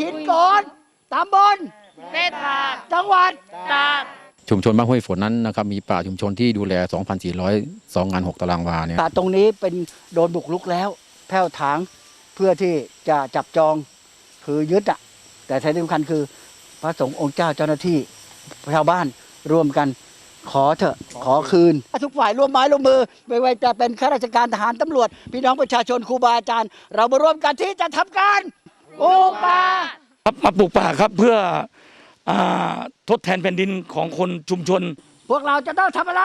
หินโกนตำบลเทศบาลจังหวัดตากชุมชนบ้านห้วยฝนนั้นนะครับมีป่าชุมชนที่ดูแล 2,402งาน6ตารางวาเนี่ยป่าตรงนี้เป็นโดนบุกรุกแล้วแผ้วถางเพื่อที่จะจับจองคือยึดอะแต่ที่สำคัญคือพระสงฆ์องค์เจ้าเจ้าหน้าที่ชาวบ้านร่วมกันขอเถอะขอคืน ทุกฝ่ายร่วมไม้ร่วมมือ ไม่ว่าจะเป็นข้าราชการทหารตำรวจ พี่น้องประชาชนครูบาอาจารย์ เรามาร่วมกันที่จะทำการ ปลูกป่าครับมาปลูกป่าครับเพื่ออาทดแทนแผ่นดินของคนชุมชน พวกเราจะต้องทำอะไร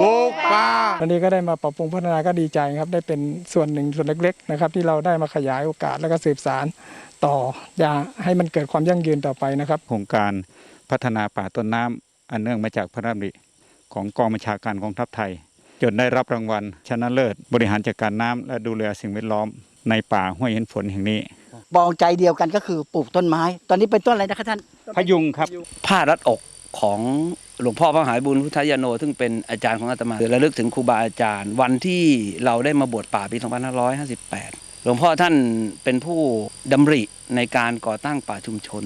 ปลูกป่า วันนี้ก็ได้มาปรับปรุงพัฒนาก็ดีใจครับ ได้เป็นส่วนหนึ่งส่วนเล็กๆนะครับที่เราได้มาขยายโอกาสแล้วก็สืบสารต่ออย่าให้มันเกิดความยั่งยืนต่อไปนะครับ โครงการพัฒนาป่าต้นน้ำอันเนื่องมาจากพระราชดำริของกองบัญชาการกองทัพไทย จนได้รับรางวัลชนะเลิศ บริหารจัดการน้ำและดูแลสิ่งแวดล้อมในป่าห้วยเห็นฝนแห่งนี้ มองใจเดียวกันก็คือปลูกต้นไม้ ตอนนี้เป็นต้นอะไรนะครับท่าน พยุงครับ ผ้ารัดอกของหลวงพ่อพระมหาบุญพุทธยาโน ซึ่งเป็นอาจารย์ของอาตมาระลึกถึงครูบาอาจารย์ วันที่เราได้มาบวชป่าปี 2558 หลวงพ่อท่านเป็นผู้ดำริในการก่อตั้งป่าชุมชน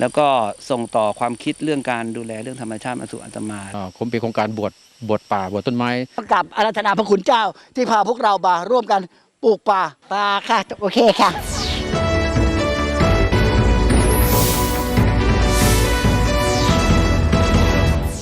แล้วก็ส่งต่อความคิดเรื่องการดูแลเรื่องธรรมชาติมาสู่อาตมาอ่าผมเป็นโครงการบวชบวชป่าบวชต้นไม้กับอารัธนาพระคุณเจ้าที่พาพวกเรามาร่วมกันปลูกป่าป่าค่ะโอเคค่ะ